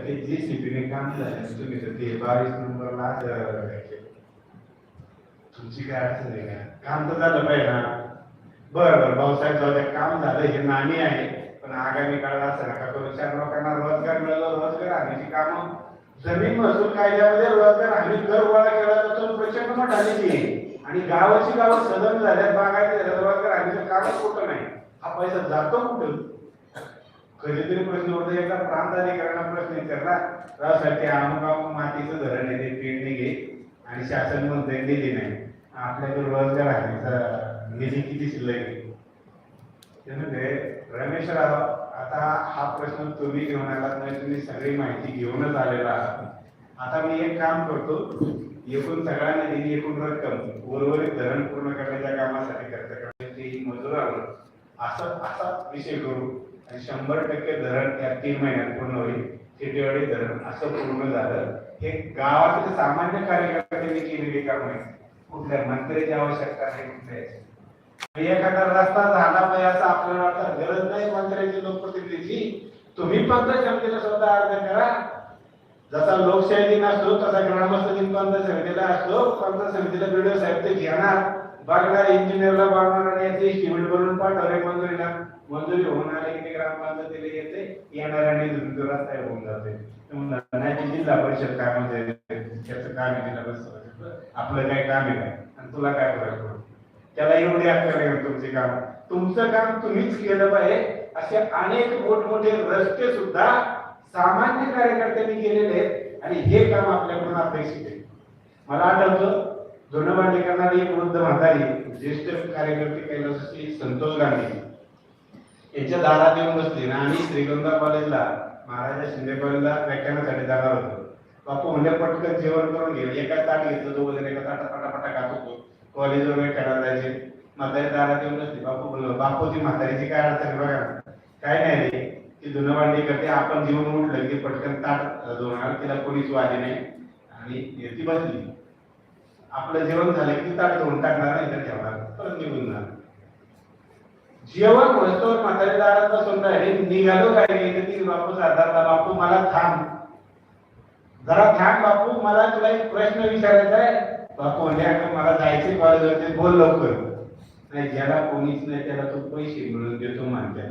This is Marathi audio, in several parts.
ते जे सीपीने काम झालं तुम्ही तर ते बावीस नंबरला तुमची काय अडचण आहे का काम तर झालं पाहिजे ना बरं बरं भाऊसाहेब जाऊ द्या काम झालं हे नाणी आहे पण आगामी काळात असं नका करू चार लोकांना रोजगार मिळाला रोजगार हमीची कामं जमीन महसूल कायद्यामध्ये रोजगार आणि कर गोळा केला जातो प्रचंड मोठा आलेली आणि गावाची गावं सदन झाल्यात बागायचे रोजगार हमीचं कामच कुठं नाही हा पैसा जातो कुठं कधीतरी प्रश्न होतो एका प्रांत अधिकाऱ्यांना प्रश्न विचारला त्यासाठी अमुक मातीचं धरण आहे ते पेरणी घे आणि शासन म्हणते दिली नाही. आपल्याकडे रोजगार आहे निधी किती शिल्लक म्हणजे रमेश राव आता हा प्रश्न तुम्ही घेऊन आलात नाही तुम्ही सगळी माहिती घेऊनच आलेला आहात. आता मी एक काम करतो एकूण सगळ्या निधी एकूण रक्कम उर्वरित धरण पूर्ण करण्याच्या कामासाठी खर्च करण्याची मजुरावर असं असा विषय करू. आणि शंभर टक्के धरण या तीन महिन्यात पूर्ण होईल. सिटीवाडी धरण असं पूर्ण झालं. हे गावातील सामान्य कार्यकर्त्यांनी केलेली काम आहे कुठल्या मंत्र्याची आवश्यकता नाही कुठल्याची एखादा रस्ता झाला पाहिजे असं आपल्याला वाटतं. गरज नाही मंत्र्याची लोकप्रतिनिधीची. तुम्ही पंत समितीला स्वतः अर्ज करा. जसा लोकशाही दिन असतो तसा ग्रामस्थ दिन पंत समितीला असतो. पंत समितीला बीडीओ साहेब ते घेणार. बघणार इंजिनियरला बघणार आणि याचे estimate बनवून पाठवले मंजुरीला. मंजुरी होऊन आले की ते ग्रामपंचायतीला येते येणार आणि तो रस्ता होऊन जाते. नाही जिल्हा परिषद काय म्हणजे त्याचं काम आहे जिल्हा परिषद. आपलं काय काम आहे काय? आणि तुला काय फरक पडतो? त्याला एवढी अक्कल आहे तुमचे काम? तुमचं काम तुम्हीच केलं पाहिजे. असे अनेक मोठमोठे रस्ते सुद्धा सामान्य कार्यकर्त्यांनी केलेले आहेत आणि हे काम आपल्याकडून अपेक्षित आहे. मला आठवतं जुनं भांडी करणारी एक वृद्ध म्हातारी ज्येष्ठ कार्यकर्ते कैलासाची संतोष गांधी. यांच्या दारात येऊन बसते ना आम्ही श्रीगंगा कॉलेजला महाराजा शिंदे कॉलेजला व्याख्यानासाठी जाणार होतो. बापू म्हणजे पटकन जेवण करून घे. एका ताट घेतलं दोघ जण एका ताटा पटापटा खात होतो. कॉलेजवर व्याख्यानाला जायचे. म्हातारी दारात येऊन बसली. बापू बोललो बापूची म्हातारीची काय अडचण बघा. काय नाही रे ती धुणं भांडी करते. आपण जेवण उठलं की पटकन ताट धुणार तिला कोणीच वाजे नाही. आणि ती बसली. आपलं जेवण झालं की ताट धुवून टाकणार नाही तर ठेवणार. परत निघून जाणार. जेवण वस्तूवर म्हातारे दारात बसून राहिले निघालो काय नाही तर ती बापू साधारता बापू मला थांब. जरा थांब बापू मला तुला एक प्रश्न विचारायचा आहे. बापू म्हणजे मला जायचे कॉलेजवरती बोल लवकर. नाही ज्याला कोणीच नाही त्याला तू पैसे मिळून देतो म्हणतात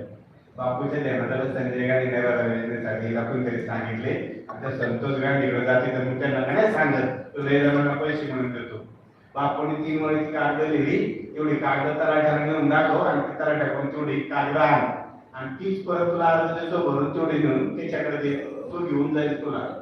बापूच्या ध्यानात संजय गांधी नगराला योजनेसाठी कोणतरी सांगितले. आता संतोष गांधी जाते तर मग त्यांना काय सांगत. तो या पैसे म्हणून देतो. बापूने तीन वेळेची कागद लिहिली. तेवढी कागद तराठ्याला घेऊन दाखव आणि ती तलाठ्याकडून तेवढी कागद आण. आणि तीच परत तुला अर्ज देतो भरून तेवढी घेऊन त्याच्याकडे दे. तो घेऊन जाईल तुला.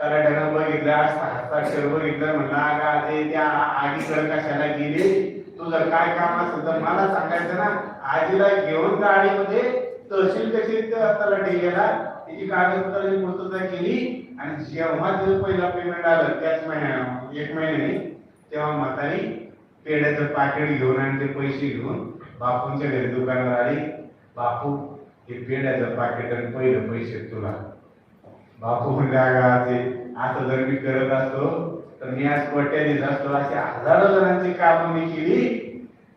तराठ्यानं बघितलं आज हस्ताक्षर बघितलं म्हणलं का ते त्या आगीकडे कशाला गेले? तुझं काय काम असेल तर मला सांगायचं ना? आजीला घेऊन गाडीमध्ये तहसील कशी तलाठी गेला? तिची कागदपत्राची पूर्तता केली आणि जेव्हा तिचं पहिला पेमेंट आलं त्याच महिन्या एक महिन्याने तेव्हा म्हातारी पेड्याचं पाकिट घेऊन आणि ते पैसे घेऊन बापूंच्या घरी दुकानावर आली. बापू हे पेढ्याचं पाकिट आणि पहिलं पैसे तुला. बापू म्हणजे ते आता जर मी करत असतो तर मी आज कोट्याधीश असतो. अशी हजारो जणांची कामं मी केली.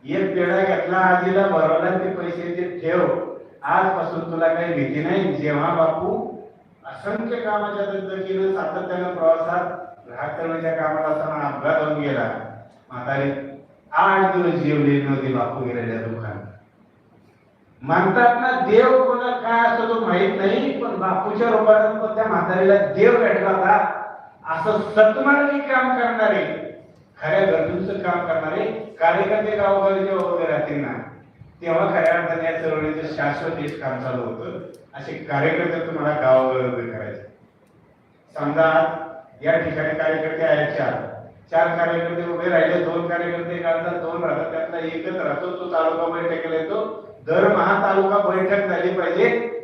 एक पेढा घेतला आजीला भरवला ते पैसे ते ठेव. आजपासून तुला काही भीती नाही? जेव्हा बापू असंख्य कामाच्या पद्धतीनं सातत्यानं प्रवासात ग्राहक करण्याच्या कामाला असताना अपघात होऊन गेला. म्हातारी आठ दिवस जेवली नव्हती बापू गेलेल्या दुकानात म्हणतात ना देव कोणा काय असतो तो माहीत नाही पण बापूच्या रूपानं पण त्या म्हातारीला देव भेटला होता. असं सत्मार्गी काम करणारे खऱ्या गरजूंचं काम करणारे कार्यकर्ते गावोगावी जेव्हा वगैरे राहतील ना. तेव्हा खऱ्या अर्थाने या चळवळीचं शाश्वत एक काम चालू होतं. असे कार्यकर्ते तुम्हाला गावावर उभे करायचे. समजा या ठिकाणी कार्यकर्ते आहेत चार. चार कार्यकर्ते उभे राहिले दोन कार्यकर्ते काढतात दोन राहतात. त्यातला एकच राहतो तो तालुका बैठकीला येतो. दरमहा तालुका बैठक झाली पाहिजे.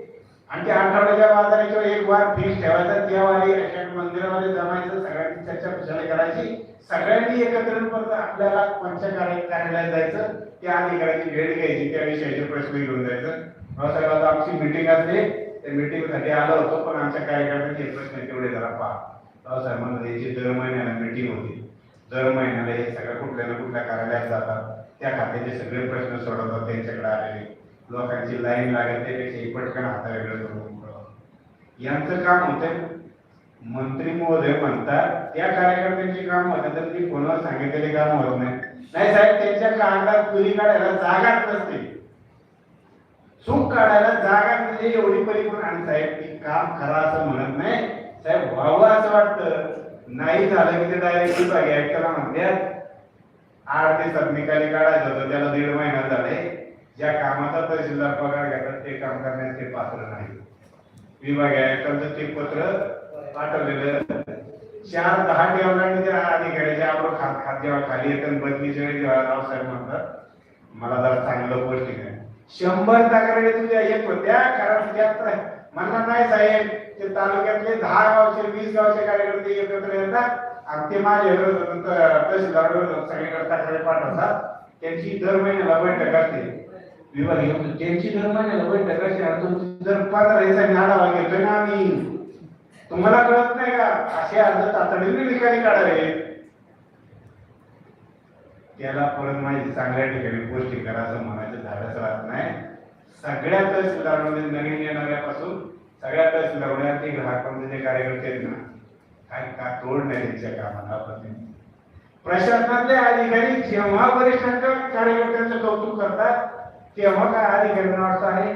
आणि त्या आठवड्याच्या बाजाराच्या किंवा एक वार फिक्स ठेवायचा त्या वारी एका मंदिरामध्ये जमायचं सगळ्यांची चर्चा प्रचार करायची. सगळ्यांनी एकत्र परत आपल्याला पंच कार्यालयात जायचं त्या अधिकाऱ्याची भेट घ्यायची त्या विषयाचे प्रश्न घेऊन जायचं. भाऊसाहेब आमची मिटिंग असते. त्या meeting आलो होतो पण आमच्या कार्यकर्त्यांचे प्रश्न तेवढे जरा पहा. भाऊसाहेब म्हणत याची दर महिन्याला मिटिंग होती. दर महिन्याला हे सगळ्या कुठल्या ना कुठल्या कार्यालयात जातात. त्या खात्याचे सगळे प्रश्न सोडवतात त्यांच्याकडे आलेले. लोकांची लाईन लागत त्यापेक्षा हे पटकन हातावेगळं करून यांचं काम होतं मंत्री महोदय म्हणतात त्या कार्यकर्त्यांची काम होतं तर ती कोणाला सांगितलेले काम होत नाही. नाही साहेब त्यांच्या कागदात पुरी काढायला जागाच नसते. चूक काढायला जागा म्हणजे एवढी परिपूर्ण आणि साहेब ती काम खरा असं म्हणत नाही. साहेब व्हावं असं वाटतं नाही झालं की ते डायरेक्ट विभाग ऐकायला म्हणतात आठ दिवसात निकाली काढायचं होतं त्याला दीड महिना झालाय ज्या कामाचा तहसीलदार पगार घेतात ते काम करण्यास ते पात्र नाही. विभाग आयुक्तांचं ते पत्र पाठवलेलं चार दहा टेबलांनी त्या अधिकाऱ्याच्या आपण खात खात जेव्हा खाली येतात बदलीच्या वेळी जेव्हा रावसाहेब म्हणतात मला जरा चांगलं पौष्टिक आहे शंभर तक्रारी तुझ्या एक होत्या कारण त्यात म्हणणार नाही साहेब ते तालुक्यातले दहा गावचे वीस गावचे कार्यकर्ते एकत्र येतात आणि ते माझे तहसीलदार सगळीकडे तक्रारी पाठवतात. त्यांची दर महिन्याला बैठक असते. विभाग येऊन त्यांची दर महिन्याला बैठक असते आणि तुमची दर पंधरा दिवसांनी आढावा घेतोय ना आम्ही. तुम्हाला कळत नाही का? असे अर्ज तातडीने निकाली काढावे. त्याला परत माझी चांगल्या ठिकाणी गोष्टी करा असं म्हणायचं झाडच राहत नाही. सगळ्या तहसीलदारांमध्ये म्हणजे नवीन येणाऱ्यापासून सगळ्या तहसीलदारांमध्ये म्हणजे ते ग्राहकांचे जे कार्यकर्ते आहेत ना काय का तोड नाही त्यांच्या कामाला आपण प्रशासनातले अधिकारी जेव्हा वरिष्ठांच्या कार्यकर्त्यांचं कौतुक करतात तेव्हा काय अधिकाऱ्यांना असं आहे?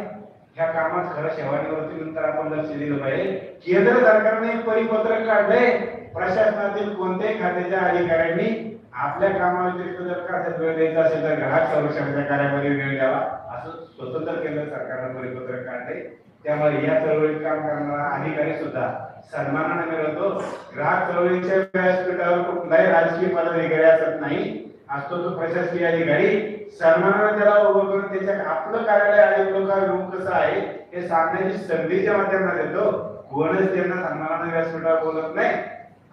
ह्या कामात खरं सेवानिवृत्ती नंतर आपण लक्ष दिलं पाहिजे. केंद्र सरकारने परिपत्रक काढलंय. प्रशासनातील कोणत्याही खात्याच्या अधिकाऱ्यांनी आपल्या कामाव्यतिरिक्त जर खात्यात वेळ द्यायचा असेल तर ग्राहक संरक्षणाच्या कार्यामध्ये वेळ द्यावा. असं स्वतंत्र केंद्र सरकारनं परिपत्रक काढले त्यामुळे या चळवळीत काम करणारा अधिकारी सुद्धा सन्मानाने मिळवतो. ग्राहक चळवळीच्या व्यासपीठावर कुठलाही राजकीय पदाधिकारी असत नाही. असतो तो प्रशासकीय अधिकारी. सन्मानाने त्याला उभं करून त्याच्या आपलं कार्यालय अनेक लोकांना कसं आहे हे सांगण्याची संधी जेव्हा त्यांना देतो कोणच त्यांना सन्मानाने व्यासपीठावर बोलत नाही.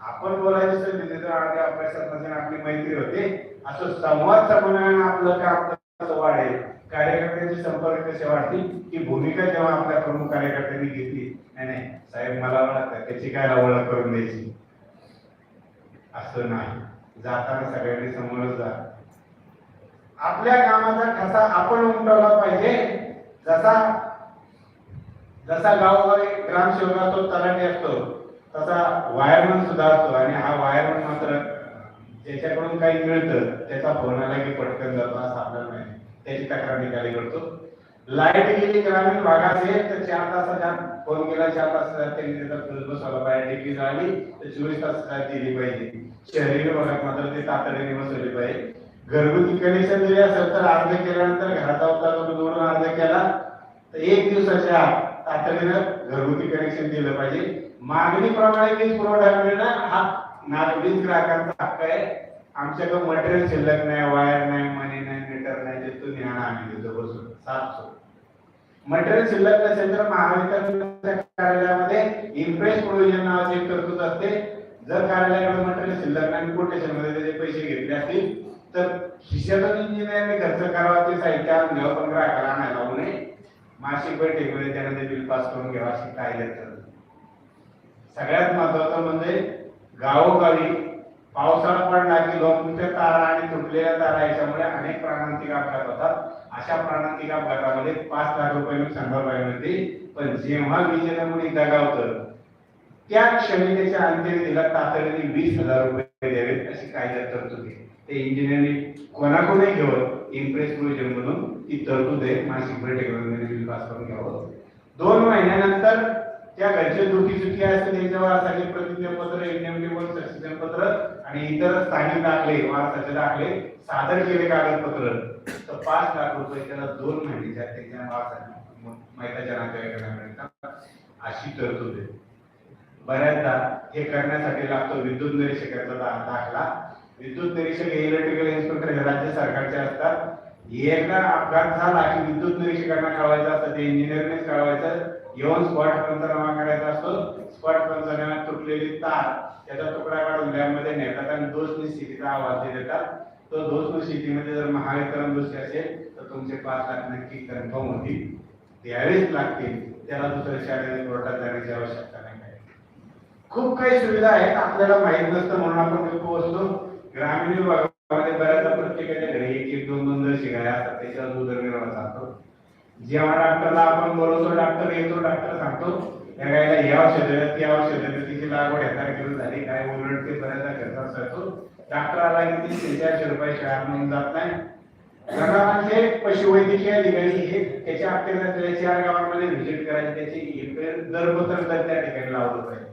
आपण बोलायची संधी देतो आणि आपल्या सरपंचाने आपली मैत्री होते. असं संवाद समन्वयाने आपलं काम कसं वाढेल? कार्यकर्त्यांची संपर्क कसे वाढतील? ही भूमिका जेव्हा आपल्या प्रमुख कार्यकर्त्यांनी घेतली. नाही नाही साहेब मला वाटतं त्याची काय ओळख करून द्यायची? असं नाही. जाताना सगळ्यांनी समोरच जा. आपल्या कामाचा ठसा आपण उमटवला पाहिजे. जसा जसा गावोगावी ग्रामसेवक असतो तलाठी असतो तसा वायरमन सुद्धा असतो. आणि हा वायरमन मात्र ज्याच्याकडून काही मिळतं त्याचा फोन आला की पटकन जातो असं आपल्याला नाही. त्याची तक्रार निकाली करतो. लाइट गेली ग्रामीण भागाचे असेल तर चार तासाच्या फोन केला चार तासाच्या त्यांनी त्याचा फ्यूज बसवला पाहिजे झाली. तर चोवीस तासाच्या दिली पाहिजे. शहरी भागात मात्र ते तातडीने बसवली पाहिजे. घरगुती कनेक्शन जरी असेल तर अर्ज केल्यानंतर घराचा अवतार जोडून अर्ज केला तर एक दिवसाच्या तातडीनं घरगुती कनेक्शन दिलं पाहिजे. मागणीप्रमाणे वीज पुरवठा मिळणं हा नागरिक ग्राहकांचा हक्क आहे. आमच्याकडे मटेरियल शिल्लक नाही वायर नाही मनी नाही मीटर नाही देतो तुम्ही आम्ही देतो बसून सात सो मटेरियल शिल्लक नसेल तर महावितरणच्या कार्यालयामध्ये इम्प्रेस प्रोव्हिजन नावाची एक तरतूद असते. जर कार्यालयाकडे मटेरियल शिल्लक नाही कोटेशनमध्ये त्याचे पैसे घेतले असतील तर खिशातून इंजिनिअरने खर्च करावा ते साहित्य आणून पंधरा अकरा नाही लावू नये मासिक बैठकीमध्ये त्याने ते बिल पास करून घ्यावा अशी कायदे सगळ्यात महत्वाचं म्हणजे गावोगावी पावसाळा पडला की लोकांच्या तारा आणि तुटलेल्या तारा याच्यामुळे अनेक प्राणांतिक अपघात होतात. अशा प्राणांतिक अपघातामध्ये पाच लाख रुपये नुकसान पाहिजे मिळते पण जेव्हा विजेतेमुळे दगावतं त्या क्षमतेच्या त्याच्या अंत्यविधीला तातडीने वीस हजार रुपये द्यावे. अशी कायद्यात तरतूद आहे. ते इंजिनिअरिंग कोणाकडूनही घेऊन इम्प्रेस प्रोजेक्ट म्हणून ती तरतूद आहे. मासिक टेक्नॉलॉजी बिल पास करून घ्यावं. दोन महिन्यानंतर त्या घरचे दुखी सुखी असते त्यांच्या वारसाचे प्रतिज्ञापत्र इंडियन सक्सेशन पत्र आणि इतर स्थानिक दाखले वारसाचे दाखले सादर केले कागदपत्र. तर पाच लाख रुपये त्याला दोन महिन्याच्या त्यांच्या वारसाच्या मैताच्या नातेवाईकांना मिळतात. अशी तरतूद आहे. बऱ्याचदा हे करण्यासाठी लागतो विद्युत निरीक्षकाचा दाखला. विद्युत निरीक्षक हे इलेक्ट्रिकल इन्स्पेक्टर हे राज्य सरकारचे असतात. एकदा अपघात झाला की विद्युत निरीक्षकांना कळवायचं असतं ते इंजिनिअरनेच कळवायचं. येऊन स्पॉट पंचनामा करायचा असतो. स्पॉट पंचनाम्यात तुटलेली तार त्याचा तुकडा काढून लॅबमध्ये नेतात आणि दोष निश्चितीचा आवाज देतात तो दोष निश्चितीमध्ये जर महावितरण दोषी असेल तर तुमचे पाच लाख नक्की कन्फर्म होतील. द्यावेच लागतील. त्याला दुसऱ्या शाळेने कोर्टात जाण्याची आवश्यकता खूप काही सुविधा आहेत आपल्याला माहीत नसतं म्हणून आपण गप्प बसतो ग्रामीण विभागामध्ये बऱ्याचदा प्रत्येकाच्या घरी एक एक दोन दोन जर शिगाया असतात त्याच्यावर उदरनिर्वाह चालतो. जेव्हा डॉक्टरला आपण बोलवतो डॉक्टर येतो डॉक्टर सांगतो या गायला या औषधात आहे, औषधात तिची लागवड या तारखेला झाली काय उलटते बऱ्याचदा खर्च असतो डॉक्टरला की तीनशे चारशे रुपये शाळा म्हणून जात नाही. म्हणजे पशुवैद्यकीय अधिकारी हे त्याच्या आपल्याला चार गावांमध्ये व्हिजिट करायची त्याची दर दरपत्र त्या ठिकाणी लावलं पाहिजे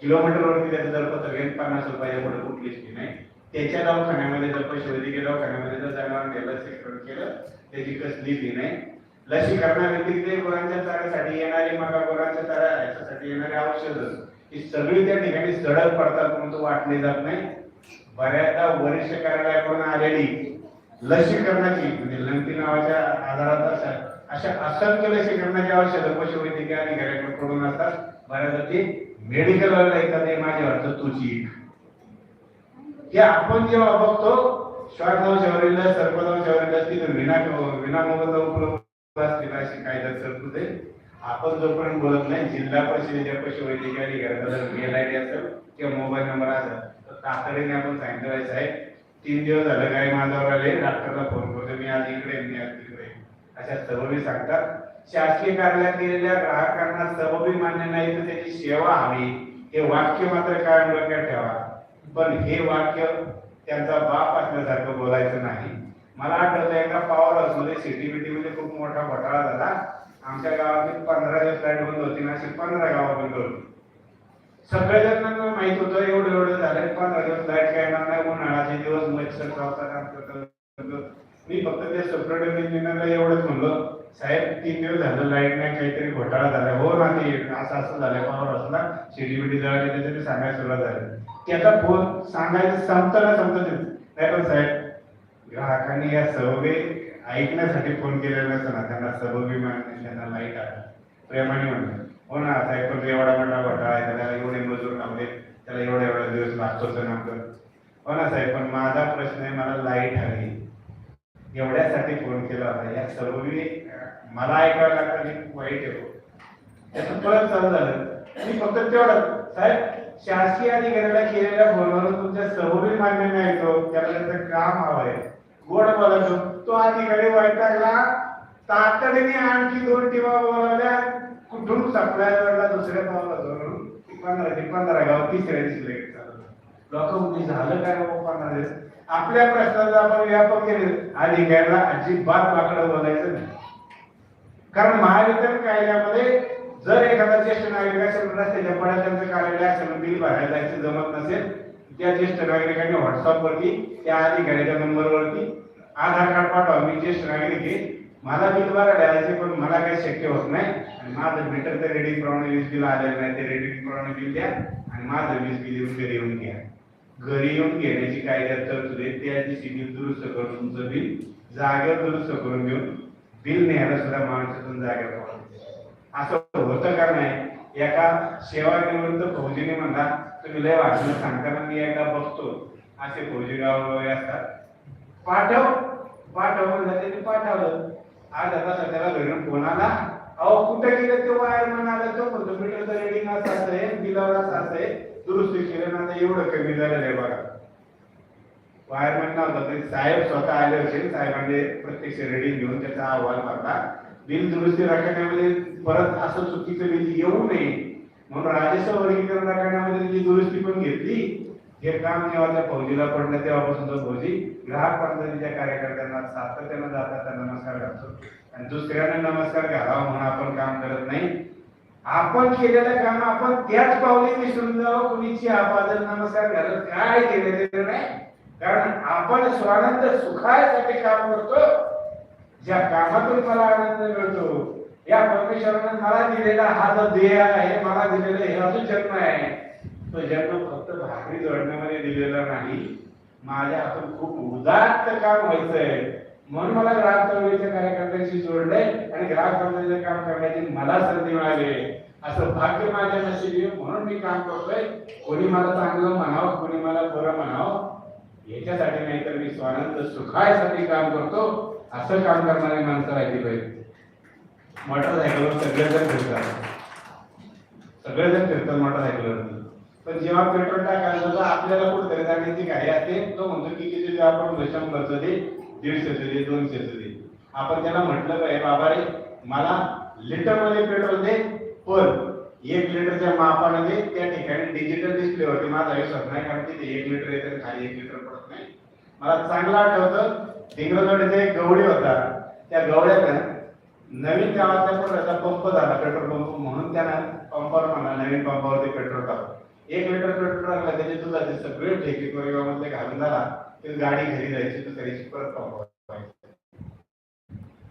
किलोमीटरवरती त्याचं दरपत्र घेऊन पन्नास रुपयाच्या पुढे कुठलीच फी नाही. त्याच्या दवाखान्यामध्ये जर पशुवैद्यकीय दवाखान्यामध्ये जर जनावर लसीकरण केलं त्याची कसली फी नाही. लसीकरणाव्यतिरिक्त गुरांच्या चाऱ्यासाठी येणारी मका गुरांच्या चारा याच्यासाठी येणारी औषधं. ही सगळी त्या ठिकाणी सडक पडतात परंतु वाटली जात नाही. बऱ्याचदा वरिष्ठ कार्यालयाकडून आलेली लसीकरणाची म्हणजे लंपी नावाच्या आजारात अशा अशा असंख्य लसीकरणाची औषधं पशुवैद्यकीय अधिकाऱ्याकडून असतात. बऱ्याचदा ते मेडिकल वाला येतात माझ्या वाटतं तुझी. हे आपण जेव्हा बघतो श्वासदंशावरील सर्पदंशावरील असतील तर विना विना मोबदला उपलब्ध असतील अशी कायदा तरतूद आहे आपण जोपर्यंत बोलत नाही जिल्हा परिषदेच्या पशुवैद्यकीय अधिकाऱ्याचा जर मेल आय डी असेल किंवा मोबाईल नंबर असेल तर तातडीने आपण सांगितलं साहेब तीन दिवस झालं काय माझ्यावर आले डॉक्टरला फोन करतो मी आज इकडे मी आज तिकडे अशा सर्व सांगतात. शासकीय कार्यालयात गेलेल्या ग्राहकांना सबबी मान्य नाही तर त्याची सेवा हवी. हे वाक्य मात्र कायम डोक्यात ठेवा. पण हे वाक्य त्यांचा बाप असल्यासारखं बोलायचं नाही. मला आठवतं एका पॉवर हाऊसमध्ये सिटी बिटी मध्ये खूप मोठा घोटाळा झाला. आमच्या गावातील पंधरा दिवस फ्लॅट बंद होती ना अशी पंधरा गावं बंद होती. सगळ्या माहीत होतं एवढं एवढं झालं पंधरा दिवस लाइट काय येणार नाही उन्हाळाचे दिवस मच्छर चावतात आमचं मी फक्त त्या सुप्रिटेंड इंजिनियरला एवढंच म्हणलं. साहेब तीन दिवस झालं लाइट नाही काहीतरी घोटाळा झाला हो ना ते असं असं झालं कोणावर हाऊसला शिडी बिडी जळाली त्याच्यात सांगायला सुरुवात झाली. आता फोन सांगायचं संपताना संपत नाही पण साहेब ग्राहकांनी या सहवे ऐकण्यासाठी फोन केलेला नसतो ना त्यांना सहवी मागणी त्यांना लाइट आला. प्रेमाने म्हणलं हो ना साहेब पण एवढा मोठा घोटाळा आहे त्याला एवढे मजूर लावले त्याला एवढा एवढा दिवस लागतो सण आमचं हो ना साहेब पण माझा प्रश्न आहे मला लाइट हवी. एवढ्यासाठी फोन केला होता. या सर्व मला ऐकायला लागतं मी वाईट येतो त्याचं परत चालू झालं. मी फक्त तेवढं साहेब शासकीय अधिकाऱ्याला केलेल्या फोनवरून तुमच्या सबबी मान्य नाही तो त्याला त्याचं काम हवंय गोड बोलायचो तो अधिकारी वैतागला. तातडीने आणखी दोन टीमा बोलावल्या. कुठून सप्लायरला दुसऱ्या पावला जाऊन पंधरा ते पंधरा गाव तिसऱ्या दिवशी लगेच लोक म्हणजे झालं काय बाबा पंधरा दिवस? आपल्या प्रश्नाचा आपण व्यापक केले. अधिकाऱ्याला अजिबात वाकडं बोलायचं नाही. कारण महावितरण कायद्यामध्ये जर एखादा ज्येष्ठ नागरिक असेल रस्त्याच्या पड्यात त्यांचं कार्यालय असेल बिल भरायला जायचं जमत नसेल त्या ज्येष्ठ नागरिकांनी व्हॉट्सअपवरती त्या अधिकाऱ्याच्या नंबरवरती आधार कार्ड पाठवा मी ज्येष्ठ नागरिक आहे मला बिल भरायला द्यायचे पण मला काही शक्य होत नाही आणि माझं मीटर तर रेडिंग प्रमाणे वीज बिल आलेलं नाही ते रेडिंग प्रमाणे बिल द्या आणि माझं वीज बिल येऊन घरी येऊन घ्या. घरी येऊन घेण्याची कायद्यात तरतूद आहे त्याची दिवशी बिल दुरुस्त करून तुमचं बिल जागेवर दुरुस्त करून घेऊन बिल न्यायला सुद्धा माणसातून जागा असं होतं का नाही? एका सेवानिवृत्त फौजीने म्हणला तुम्ही लय वाचन सांगताना मी एकदा बघतो. असे फौजी गाव असतात. पाठव पाठव म्हणलं त्यांनी पाठवलं. आज आता सध्याला घरून फोन आला. अहो कुठे गेले ते वायरमन आला तो. म्हणतो मीटरचं रेडिंग असं असं आहे बिलावर असं असं आहे. दुरुस्ती केलं ना आता एवढं कमी झालेलं आहे बघा. वायरमॅन होता तरी साहेब स्वतः आले होते. साहेबांनी प्रत्यक्ष रेडिंग घेऊन त्याचा अहवाल भरला बिल दुरुस्ती राखण्यामध्ये परत असं चुकीचं बिल येऊ नये म्हणून राजस्व वर्गीकरण राखण्यामध्ये त्याची दुरुस्ती पण घेतली. हे काम जेव्हा त्या फौजीला पडलं तेव्हापासून तो फौजी ग्राहक पद्धतीच्या कार्यकर्त्यांना सातत्यानं जातात नमस्कार घालतो आणि दुसऱ्यांना नमस्कार घालावा म्हणून आपण काम करत नाही. आपण केलेलं काम आपण त्याच पावली विसरून जावं. कुणीची आपादन नमस्कार घालत काय केलं ते नाही. कारण आपण स्वानंद सुखासाठी काम करतो. ज्या कामातून मला आनंद मिळतो या परमेश्वरानं मला दिलेला हा जो देह आहे मला दिलेला हे अजून जन्म आहे. तो जन्म फक्त भाकरी जोडण्यामध्ये दिलेला नाही. माझ्या हातून खूप उदात्त काम व्हायचंय. म्हणून मला ग्राहक चळवळीच्या कार्यकर्त्यांशी जोडलंय आणि ग्राहक चळवळीचं काम करण्याची मला संधी मिळाली. असं भाग्य माझ्या नशिबी आहे, म्हणून मी काम करतोय. कोणी मला चांगलं म्हणावं कोणी मला बरं म्हणावं याच्यासाठी नाही तर मी स्वानंद सुखायसाठी काम करतो असं काम करणारी माणसं राहिली पाहिजे. मोटरसायकलवर सगळेजण फिरतात. सगळेजण फिरतात मोटरसायकलवर पण जेव्हा पेट्रोल टाकायला जातो आपल्याला कुठेतरी जाण्याची घाई असते. तो म्हणतो की किती आपण? म्हणजे शंभरचं दे दीडशेचं दे दोनशेचं दे. आपण त्याला म्हटलं पाहिजे बाबा रे मला लिटरमध्ये पेट्रोल दे पण एक लिटरच्या मापाने त्या ठिकाणी डिजिटल डिस्प्ले होते. माझा विश्वास नाही कारण तिथे एक लिटर येतं खाली एक लिटर पडत नाही. मला चांगलं आठवतं धिंग्रजवाडीचा एक गवळी होता. त्या गवळ्यात नवीन गावातल्या पोटाचा पंप झाला पेट्रोल पंप म्हणून. त्यानं पंपावर म्हणा नवीन पंपावरती पेट्रोल टाकलं. एक लिटर पेट्रोल टाकलं त्याचे दुधाचे सगळे ठेके कोरेगावमधले घालून झाला. ते गाडी घरी जायची तू घरी परत पंपावर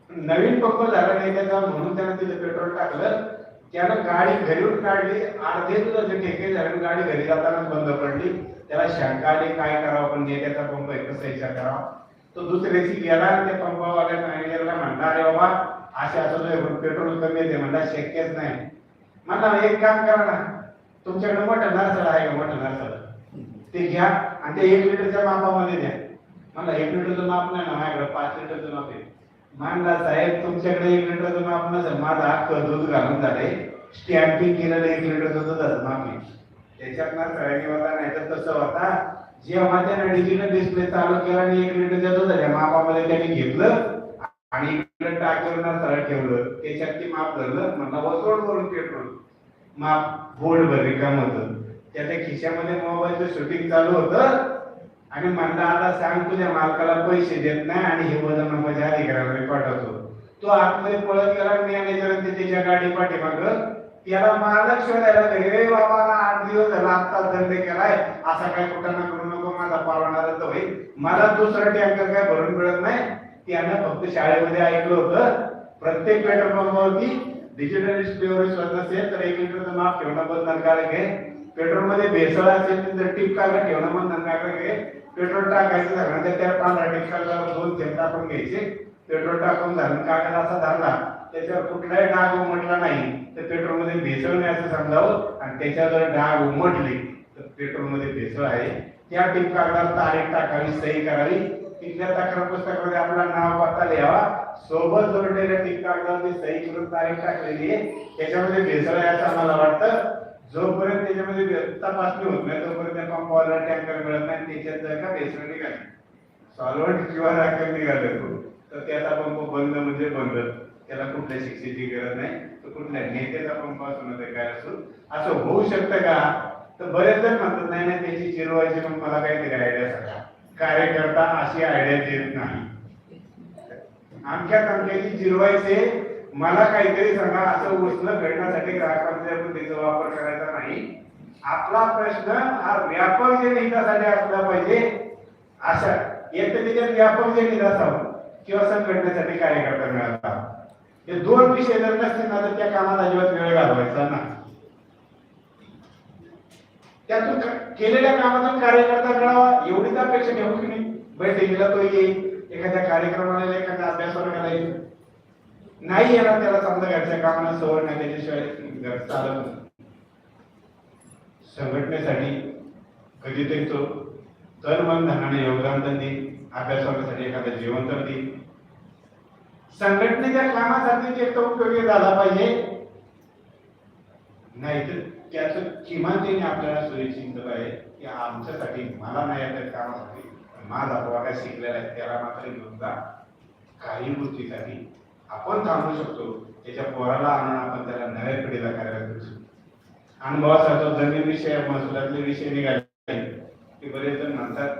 नवीन पंप झाला नाही त्याचा म्हणून त्यानं तिथे पेट्रोल टाकलं. त्यानं गाडी घरीवर काढली अर्धे दुधाचे ठेके झाले गाडी घरी जाताना बंद पडली. त्याला शंका आली काय करावं पण नेत्याचा पंप आहे कसं विचार करावा? तो दुसऱ्याशी गेला त्या पंपावाल्या मॅनेजरला म्हणला अरे बाबा असे असं पेट्रोल कमी येते म्हणला शक्यच नाही. म्हणला एक काम करा ना तुमच्याकडे मोठं नर्सळ आहे का मोठं नर्सळ ते घ्या आणि ते एक लिटरच्या मापामध्ये द्या. म्हणला एक लिटरचं माप नाही ना माझ्याकडे पाच लिटरचं माप आहे. मानला साहेब तुमच्याकडे एक लिटरचं माप नसेल माझा हक्क दूध घालून झाले. स्टॅम्पिंग केलेलं एक लिटरचं दूध असं आहे. त्याच्यात ना सगळ्यांनी होता नाही तर तसं होता. जेव्हा त्यानं डिजिटल डिस्प्ले चालू केला आणि एक लिटरच्या दुधाच्या मापामध्ये त्यांनी घेतलं आणि इकडे टाकीवर ना सरळ ठेवलं. त्याच्यात ते माप धरलं. म्हणलं वसवड करून पेट्रोल. माप बोर्ड भर रिकाम होतं. त्याच्या खिशामध्ये मोबाईलचं शूटिंग चालू होतं. आणि म्हणला आता सांग तुझ्या मालकाला पैसे देत नाही आणि हे वजन माझ्या अधिकाऱ्याला पाठवतो तो आतमध्ये पळत गेला मॅनेजर त्याच्या गाडी पाठीमाग. त्याला मालक शोधायला घरी रे बाबा आठ दिवस झाला आत्ताच दंड केलाय. असा काय कुठं करू नको माझा परवाना रद्द होईल. मला दुसरा टँकर काय भरून मिळत नाही. त्यानं फक्त शाळेमध्ये ऐकलं होतं. प्रत्येक पेट्रोल पंपावरती डिजिटल डिस्प्लेवर विश्वास असेल तर एक लिटरचं माप ठेवणं बंधनकारक आहे. पेट्रोलमध्ये भेसळ असेल तर टिप कागद ठेवणं बंधनकारक आहे. पेट्रोल टाकायचं झालं तर त्या पांढऱ्या टीप दोन थेंब टाकून घ्यायचे. पेट्रोल टाकून झालं. कागद असा धरला त्याच्यावर कुठलाही डाग उमटला नाही. तर पेट्रोलमध्ये भेसळ नाही असं समजावं आणि त्याच्यावर जर डाग उमटले तर पेट्रोलमध्ये भेसळ आहे. त्या टीप कागदावर तारीख टाकावी सही करावी. तिथल्या तक्रार पुस्तकामध्ये आपला नाव पत्ता लिहावा. सोबत जोडलेल्या टीप कागदावरती सही करून तारीख टाकलेली आहे. त्याच्यामध्ये भेसळ आहे असं आम्हाला वाटतं. जोपर्यंत त्याच्यामध्ये भे- तपासणी होत नाही तोपर्यंत त्या पंपावाला टँकर मिळत नाही त्याच्यात जर का बेसमेंट निघाली. सॉल्वंट किंवा राखेल निघालं तर त्याचा पंप बंद म्हणजे बंद. त्याला कुठल्या शिक्षेची गरज नाही तर कुठल्या नेत्याचा पंप असू नये काय असो असं होऊ शकतं का? तर बरेच जण म्हणतात नाही नाही त्याची चिरवायची पण मला काहीतरी आयडिया सांगा. कार्यकर्ता अशी आयडिया देत नाही. आमच्या कंपनीची जिरवायचे मला काहीतरी सांगा असं उष्ण घडण्यासाठी ग्राहकांच्या त्याचा वापर करायचा नाही. आपला प्रश्न हा व्यापक जनहितासाठी असला पाहिजे अशा एक तर त्याच्यात व्यापक जे असावं किंवा संघटनेसाठी कार्यकर्ता मिळाला हे दोन विषय जर नसतील ना तर त्या कामात अजिबात वेळ घालवायचा ना. त्यातून केलेल्या कामातून कार्यकर्ता मिळावा एवढीच अपेक्षा ठेवू की नाही बैठकीला तो येईल एखाद्या कार्यक्रमाला एखाद्या अभ्यास वर्गाला येईल. नाही येणार त्याला चांगलं घरच्या कामाला सवय नाही त्याच्याशिवाय घर चालत संघटनेसाठी कधीतरी तो तर मन धनाने योगदान तर देईल अभ्यास एखादं जीवन तर देईल. संघटनेच्या कामासाठी जे तो उपयोगी झाला पाहिजे नाहीतर त्याचं किमान त्याने आपल्याला सुनिश्चित आहे की आमच्यासाठी मला नाही आता कामासाठी पण माझा काय शिकलेला आहे त्याला मात्र घेऊन जा. काही गोष्टीसाठी आपण थांबू शकतो त्याच्या पोराला आणून आपण त्याला नव्या पिढीला करायला करू शकतो. अनुभवाचा जो जमीन विषय महसुलातले विषय निघाले. ते बरेच जण म्हणतात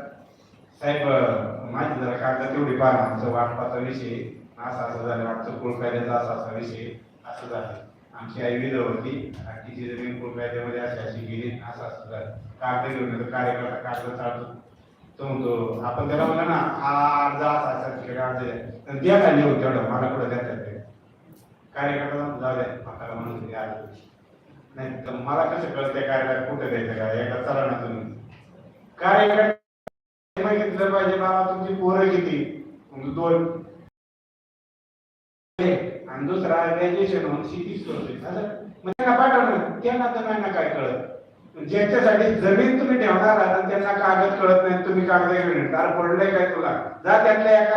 साहेब माहिती माझी जरा कागद तेवढी पहा आमचं वाटपाचा विषय असा असं झालं वाटतं कुळ कायद्याचा असा असा विषय असं झालं. आमची आई विधव होती आणि तिची जमीन कुळ कायद्यामध्ये अशी अशी गेली असं असं झालं. कागद घेऊन कार्यकर्ता कागद चालतो तो म्हणतो आपण त्याला म्हणलं ना हा अर्ज असा असा तिकडे द्या खाली होत तेवढं मला कुठं द्या ते कार्यकर्ता म्हणतो, जाऊ द्या म्हातारा म्हणून द्या नाही तर मला कसं कळतंय काय कुठे द्यायचं काय चला ना तुम्ही. कार्यकर्ता मागितलं पाहिजे बाबा तुमची पोरं किती? दोन. आणि दुसरा ग्रॅज्युएशन होऊन शेतीच करतोय. असं मग त्यांना पाठवणं त्यांना तर नाही ना काय कळत. ज्यांच्यासाठी जमीन तुम्ही ठेवणार आहात त्यांना कागद कळत नाही तुम्ही कागद घेऊन येणार पडलंय काय तुला? जा त्यातल्या एका